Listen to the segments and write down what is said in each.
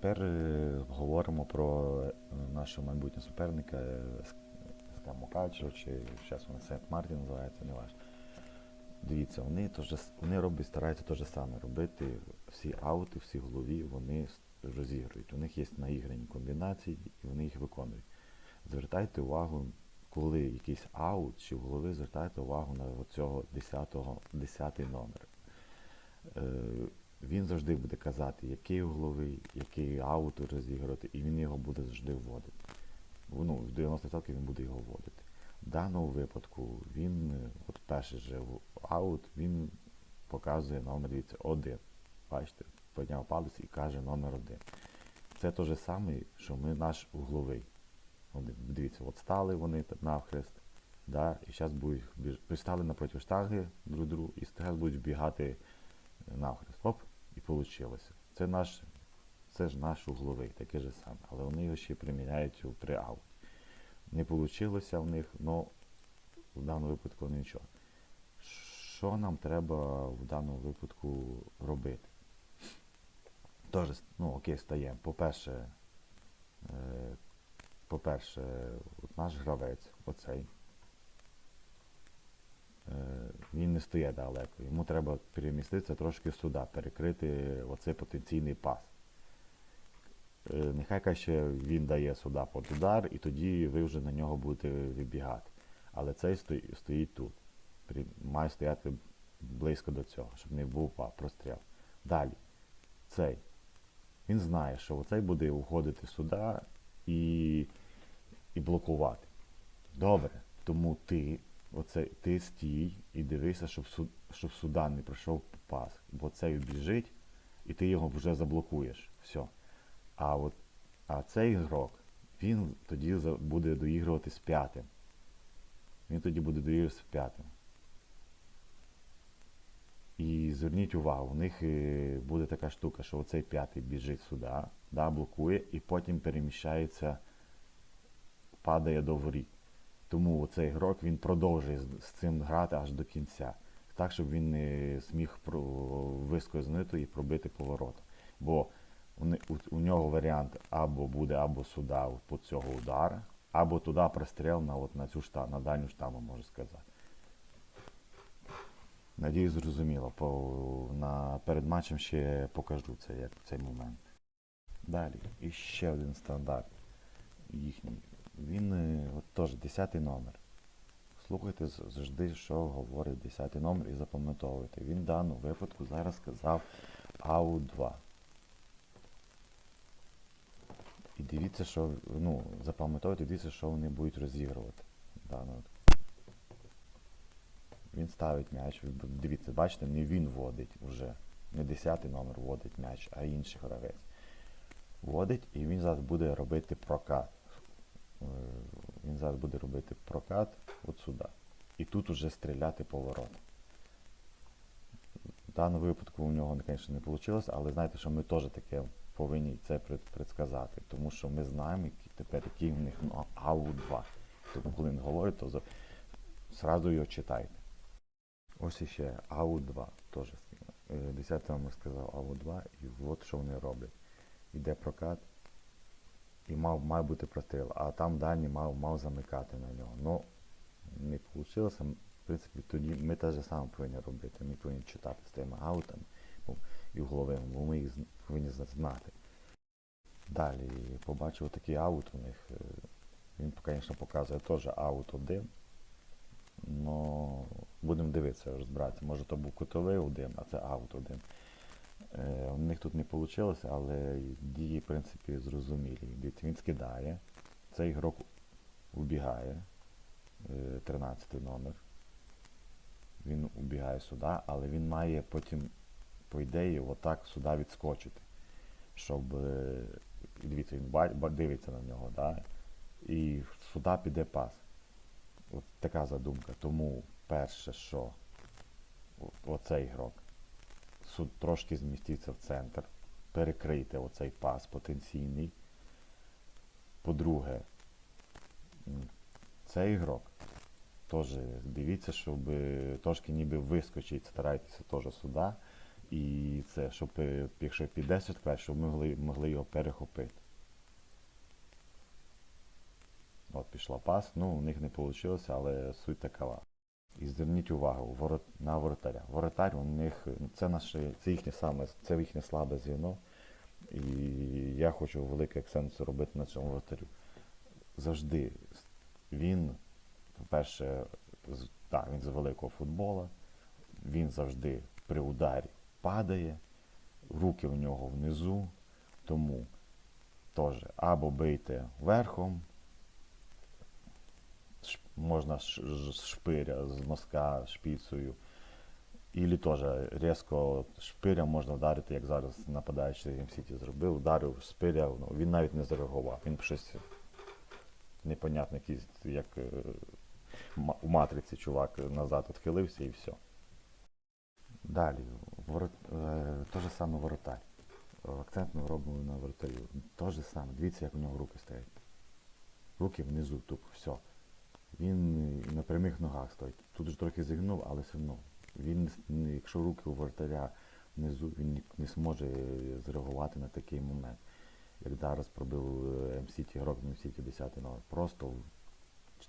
тепер е, говоримо про е, нашого майбутнього суперника е, СК Мукачево, чи зараз вони Сент Мартін називається, не важливо. Дивіться, вони, то же с- вони роблять, стараються те ж саме робити. Всі аути, всі голові вони розігрують. У них є наіграні комбінації, і вони їх виконують. Звертайте увагу, коли якийсь аут чи в голови, звертайте увагу на цього 10-го, 10 номер. Він завжди буде казати, який угловий, який аут розіграти, і він його буде завжди вводити. Ну, в 90% він буде його вводити. В даному випадку він, от перший же аут, він показує номер, дивіться, один. Бачите, підняв палець і каже номер один. Це те ж саме, що ми наш угловий. Дивіться, от стали вони навхрест, да, і зараз будуть стали напроти штанги друг другу, і зараз будуть бігати навхрест. Оп, і вийшло. Це наш, це ж наш угловий, таке ж саме. Але вони його ще приміняють у при. Не вийшло в них, але в даному випадку нічого. Що нам треба в даному випадку робити? Тож, ну окей, стаємо. По-перше, е, по-перше, наш гравець, оцей, е, він не стоїть далеко. Йому треба переміститися трошки сюди, перекрити оцей потенційний пас. Е, Нехай краще він дає сюди під удар, і тоді ви вже на нього будете вибігати. Але цей стоїть тут. Має стояти близько до цього, щоб не був простріл. Далі. Цей. Він знає, що оцей буде уходити сюди і, і блокувати. Добре. Тому ти, оцей, ти стій і дивися, щоб, су- щоб сюди не пройшов пас. Бо цей біжить, і ти його вже заблокуєш. Все. А от а цей ігрок, він тоді буде доігрувати з п'ятим. Він тоді буде доігрувати з п'ятим. І зверніть увагу, у них е, буде така штука, що оцей п'ятий біжить сюди, да, блокує, і потім переміщається, падає до воріт. Тому цей ігрок він продовжує з, з цим грати аж до кінця. Так, щоб він не про, вискознити і пробити поворот. Бо у, у, у нього варіант або буде або сюди по цього удара, або туди простріл на, от, на цю шта, на дальню штаму, можу сказати. Надіюсь, зрозуміло. По, на, перед матчем ще покажу це, як цей момент. Далі, і ще один стандарт їхній. Він е, теж 10 номер. Слухайте завжди, що говорить 10 номер і запам'ятовуйте. Він в даному випадку зараз сказав АУ-2. І дивіться, що ну, запам'ятовуйте, дивіться, що вони будуть розігрувати. в. Він ставить м'яч. Дивіться, бачите, не він вводить вже. Не 10 номер вводить м'яч, а інший гравець. Вводить і він зараз буде робити прокат. Е, Він зараз буде робити прокат от сюди. І тут уже стріляти поворот. В даному випадку у нього, звісно, не вийшло, але знаєте, що ми теж таке повинні це пред- предсказати. Тому що ми знаємо які, тепер, який в них ну, АУ-2. Тому коли він говорить, то зразу його читайте. Ось іще АУ-2 теж. Е, 10 номер сказав АУ-2, і от що вони роблять. Іде прокат, і мав, має бути простріл, а там дальній мав, мав замикати на нього. Ну, не вийшло. В принципі, тоді ми те ж саме повинні робити. Ми повинні читати з тими аутами і угловими, бо ми їх повинні знати. Далі побачив такий аут у них. е, Він, звісно, показує теж аут один. Ну, будемо дивитися, розбиратися. Може то був кутовий один, а це аут один. Е, у них тут не вийшло, але дії, в принципі, зрозумілі. Дивіться, він скидає, цей ігрок убігає, е, 13 номер. Він убігає сюди, але він має потім, по ідеї, отак сюди відскочити. Щоб. е, Дивіться, він дивиться на нього, да? і сюди піде пас. От така задумка. Тому перше, що оцей ігрок трошки зміститься в центр, перекрийте оцей пас потенційний. По-друге, цей ігрок теж дивіться, щоб е, трошки ніби вискочить, старайтеся теж сюди І це, щоб е, якщо піде швидка, щоб ми могли, могли його перехопити. От пішла пас, ну у них не вийшло, але суть такова. І зверніть увагу на воротаря. Воротар у них це наше, це їхнє саме, це їхнє слабе звіно. І я хочу великий акцент зробити на цьому воротарю. Завжди він, по-перше, так, він з великого футбола, він завжди при ударі падає, руки в нього внизу, тому теж або бийте верхом, ш- можна ж- з носка, шпіцею. Ілі теж різко шпиря можна вдарити, як зараз нападаючий МСіті зробив, ударив шпиря, ну, він навіть не зреагував. Він щось непонятне, як е, у матриці чувак назад відхилився і все. Далі, ворот, те ж саме воротар. Акцент ми робимо на воротарі. Те саме. Дивіться, як у нього руки стоять. Руки внизу, тупо, все. Він на прямих ногах стоїть. Тут ж трохи зігнув, але все одно. Він, якщо руки у воротаря внизу, він не зможе зреагувати на такий момент. Як зараз пробив е, МСіті, грок МСіті 10 номер. Просто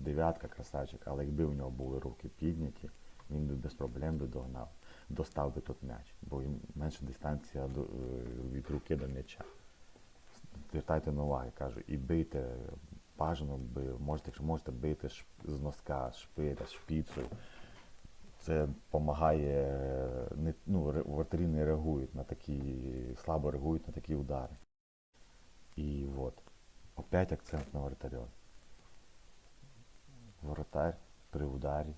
дев'ятка красавчик, але якби у нього були руки підняті, він би без проблем би догнав, достав би тут м'яч, бо їм менша дистанція е, від руки до м'яча. Звертайте на увагу, кажу, і бийте, бажано би, можете, якщо можете бити з носка, шпиря, шпіцею. Це допомагає, ну, вратарі не реагують на такі, слабо реагують на такі удари. І от, опять акцент на вратаря. Воротар при ударі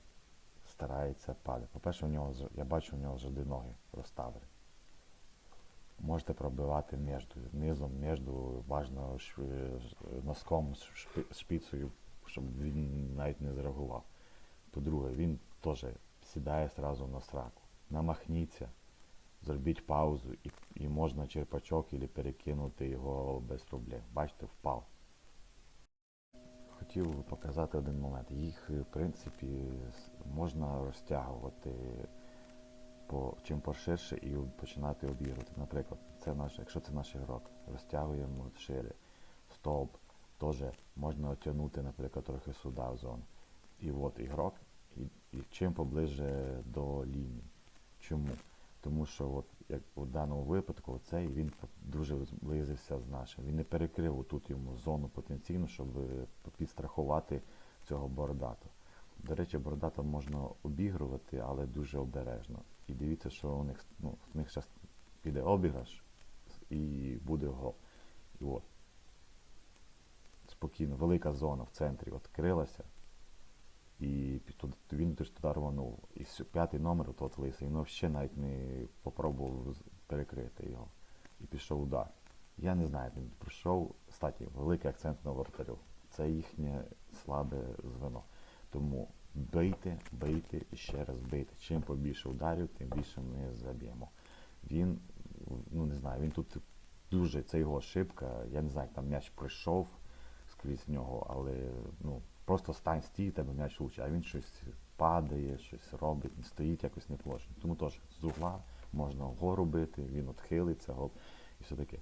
старається падати. По-перше, я бачу, у нього завжди ноги розставлені. Можете пробивати між, низом, між, бажано носком, з шпицею, щоб він навіть не зреагував. По-друге, він теж сідає одразу на сраку. Намахніться, зробіть паузу і, і можна черпачок або перекинути його без проблем. Бачите, впав. Хотів показати один момент. Їх, в принципі, можна розтягувати по, чим поширше і починати обігрувати. Наприклад, це наш, якщо це наш ігрок, розтягуємо шире. Стовп теж можна отягнути, наприклад, трохи сюди в зону. І от ігрок, і, і чим поближе до лінії. Чому? Тому що от, як у даному випадку цей він дуже зблизився з нашим. Він не перекрив тут йому зону потенційну, щоб е, підстрахувати цього бородатого. До речі, бородата можна обігрувати, але дуже обережно. І дивіться, що у них, ну, в них зараз піде обіграш і буде гол. І от. Спокійно, велика зона в центрі відкрилася. І він теж туди рванув. І п'ятий номер, от лисий, він взагалі навіть не попробував перекрити його. І пішов удар. Я не знаю, він пройшов, кстати, великий акцент на вратарю. Це їхнє слабе звено. Тому бийте, бийте і ще раз бийте. Чим побільше ударів, тим більше ми заб'ємо. Він, ну не знаю, він тут дуже, це його ошибка. Я не знаю, як там м'яч пройшов скрізь нього, але ну, просто стань стій, тебе м'яч лучше, а він щось падає, щось робить, не стоїть якось не положено. Тому теж з угла можна вгору бити, він отхилиться, гоп, і все таке.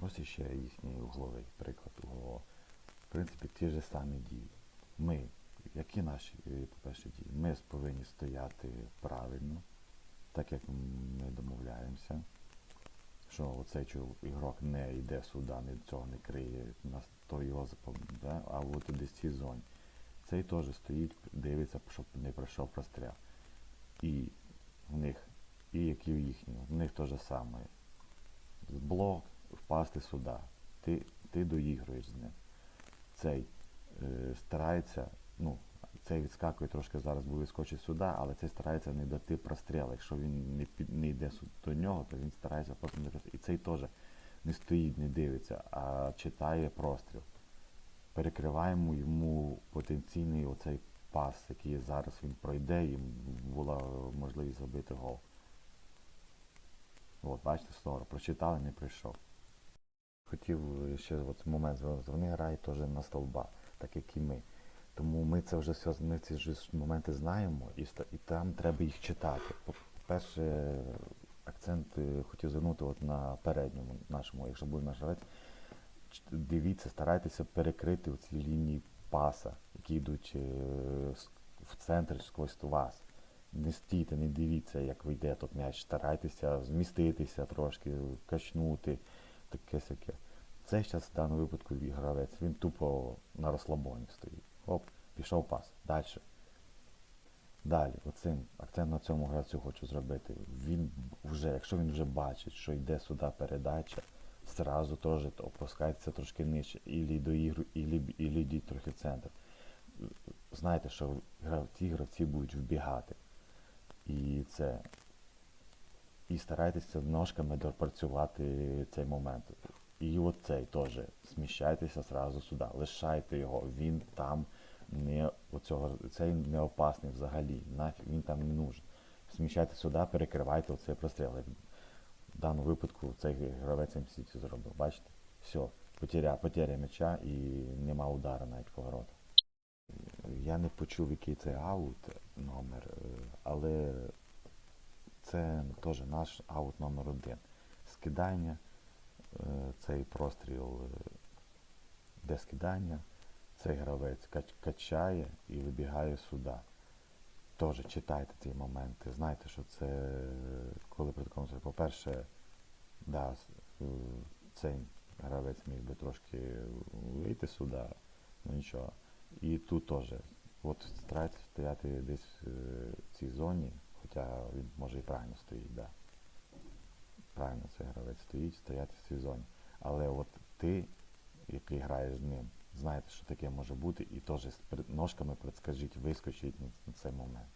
Ось іще їхній угловий приклад углового. В принципі, ті ж самі дії. Ми, які наші, е, по-перше, дії? Ми повинні стояти правильно, так як ми домовляємося, що оцей ігрок не йде сюди, не цього не криє, нас то його да? а от десь в цій зоні. Цей теж стоїть, дивиться, щоб не пройшов простріл. І в них, і як і в їхнього, в них те ж саме. Блок впасти сюди. Ти, ти доігруєш з ним. Цей е, старається, ну, цей відскакує трошки зараз, бо вискочить сюди, але цей старається не дати простріл. Якщо він не, під, не йде до нього, то він старається просто не простріл. І цей теж не стоїть, не дивиться, а читає простріл. Перекриваємо йому потенційний оцей пас, який зараз він пройде, і була можливість забити гол. От, бачите, скоро, прочитали, не прийшов. Хотів ще от момент. Вони грають теж на стовба, так як і ми. Тому ми це вже все, ми ці ж моменти знаємо, і, і там треба їх читати. По-перше, акцент е, хотів звернути от на передньому нашому, якщо буде наш гравець. Дивіться, старайтеся перекрити ці лінії паса, які йдуть е, в центр сквозь вас. Не стійте, не дивіться, як вийде тут м'яч. Старайтеся зміститися трошки, качнути, таке сяке. Це зараз в даному випадку гравець, він тупо на розслабоні стоїть. Оп, пішов пас. Далі. Далі, оцим акцент на цьому гравцю хочу зробити. Він вже, якщо він вже бачить, що йде сюди передача, зразу теж опускається трошки нижче, ілі до ігру, ілі, ілі йдіть трохи в центр. Знайте, що ці гравці будуть вбігати. І це. І старайтеся ножками допрацювати цей момент. І от цей теж. Сміщайтеся зразу сюди. Лишайте його. Він там не оцього, цей не опасний взагалі. Нафіг він там не нужен. Сміщайте сюди, перекривайте оцей простріл. В даному випадку цей гравець МС це зробив. Бачите? Все, потеря, потеря м'яча і нема удара навіть поворота. Я не почув, який це аут номер, е, але це теж наш аут номер один. Скидання, цей простріл, е, де скидання, цей гравець качає і вибігає сюди. Теж читайте ці моменти. Знайте, що це е, коли при такому, по-перше, да, е, цей гравець міг би трошки вийти сюди, ну нічого. І тут теж. От старайтеся стояти десь е, в цій зоні, хоча він може і правильно стоїть, да. Правильно цей гравець стоїть, стояти в цій зоні. Але от ти, який граєш з ним, знаєте, що таке може бути, і теж з ножками предскажіть, вискочить на, цей момент.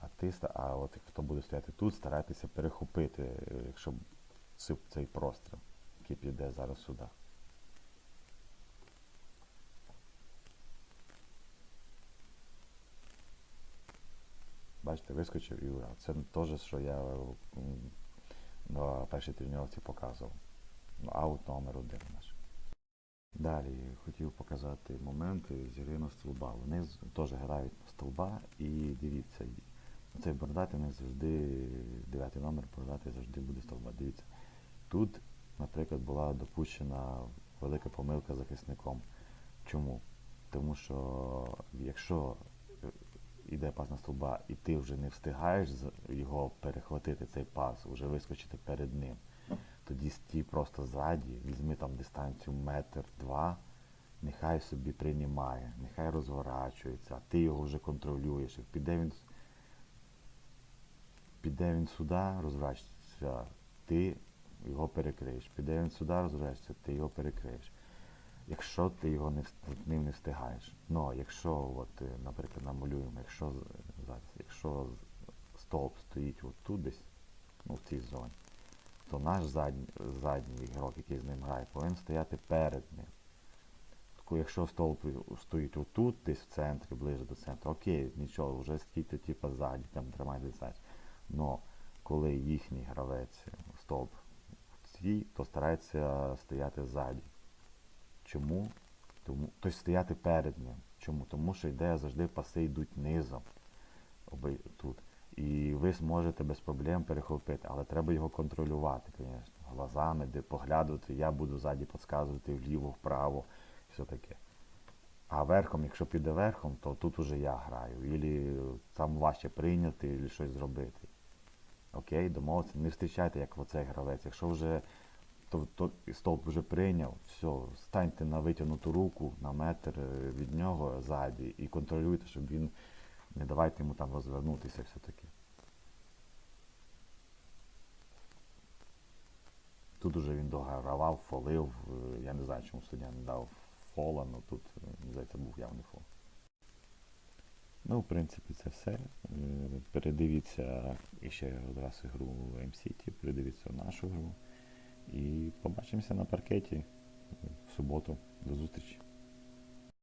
А ти, а от хто буде стояти тут, старайтеся перехопити, е, якщо цей, простріл, який піде зараз сюди. Бачите, вискочив і ура. Це теж, що я першій тренувці показував. Ну, Аут номер один наш. Далі хотів показати моменти з гри на столба. Вони теж грають на столба і дивіться, цей бородатий не завжди, дев'ятий номер бородатий завжди буде столба. Дивіться. Тут, наприклад, була допущена велика помилка захисником. Чому? Тому що якщо іде пас на столба, і ти вже не встигаєш його перехватити, цей пас, вже вискочити перед ним. Тоді стій просто ззаді, візьми там дистанцію метр-два, нехай собі приймає, нехай розворачується, а ти його вже контролюєш. Піде він, піде він сюди, розворачується, ти його перекриєш. Піде він сюди, розворачується, ти його перекриєш. Якщо ти його не ним не встигаєш. Ну, якщо, от, е, наприклад, намалюємо, якщо якщо стовп стоїть от тут десь, ну, в цій зоні, то наш задній, задній ігрок, який з ним грає, повинен стояти перед ним. Якщо стовп стоїть отут, десь в центрі, ближче до центру, окей, нічого, вже стійте типу ззаді, там тримайте дистанцію. Но коли їхній гравець стовп в цій, то старається стояти ззаді. Чому? Тому, тобто стояти перед ним. Чому? Тому що ідея завжди паси йдуть низом. Тут. І ви зможете без проблем перехопити, але треба його контролювати, звісно. Глазами, де поглядувати, я буду ззаді підказувати вліво, вправо, все таке. А верхом, якщо піде верхом, то тут уже я граю. Ілі там важче прийняти, ілі щось зробити. Окей, домовитися. Не зустрічайте, як оцей гравець. Якщо вже то, то стовп вже прийняв, все, станьте на витягнуту руку на метр е, від нього ззаді і контролюйте, щоб він не давайте йому там розвернутися все-таки. Тут уже він догравав, фолив. е, Я не знаю, чому суддя не дав фола, але тут, е, здається, був явний фол. Ну, в принципі, це все. Передивіться ще одразу гру М-Сіті, передивіться нашу гру. І побачимося на паркеті в суботу. До зустрічі.